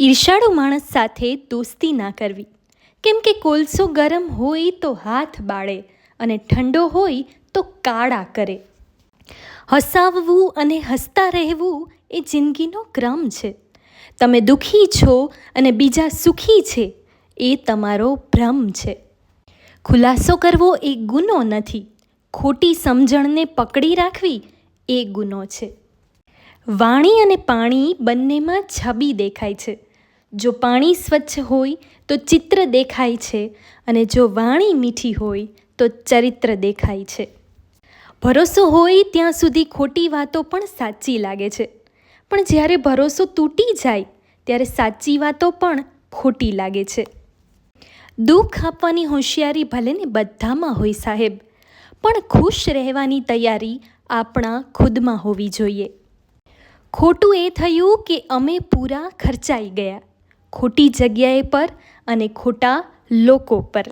ઈર્ષાળુ માણસ સાથે દોસ્તી ના કરવી. કેમ કે કોલસો ગરમ હોય તો હાથ બાળે અને ઠંડો હોય તો કાળા કરે. હસાવવું અને હસતા રહેવું એ જિંદગીનો ક્રમ છે. તમે દુઃખી છો અને બીજા સુખી છે, એ તમારો ભ્રમ છે. ખુલાસો કરવો એ ગુનો નથી. ખોટી સમજણને પકડી રાખવી એ ગુનો છે. વાણી અને પાણી બંનેમાં છબી દેખાય છે. જો પાણી સ્વચ્છ હોય તો ચિત્ર દેખાય છે અને જો વાણી મીઠી હોય તો ચરિત્ર દેખાય છે. ભરોસો હોય ત્યાં સુધી ખોટી વાતો પણ સાચી લાગે છે. પણ જ્યારે ભરોસો તૂટી જાય, ત્યારે સાચી વાતો પણ ખોટી લાગે છે. દુઃખ આપવાની હોશિયારી ભલે ને બધામાં હોય સાહેબ, પણ ખુશ રહેવાની તૈયારી આપણા ખુદમાં હોવી જોઈએ. ખોટું એ થયું કે અમે પૂરા ખર્ચાઈ ગયા. ખોટી જગ્યાએ પર અને ખોટા લોકો પર.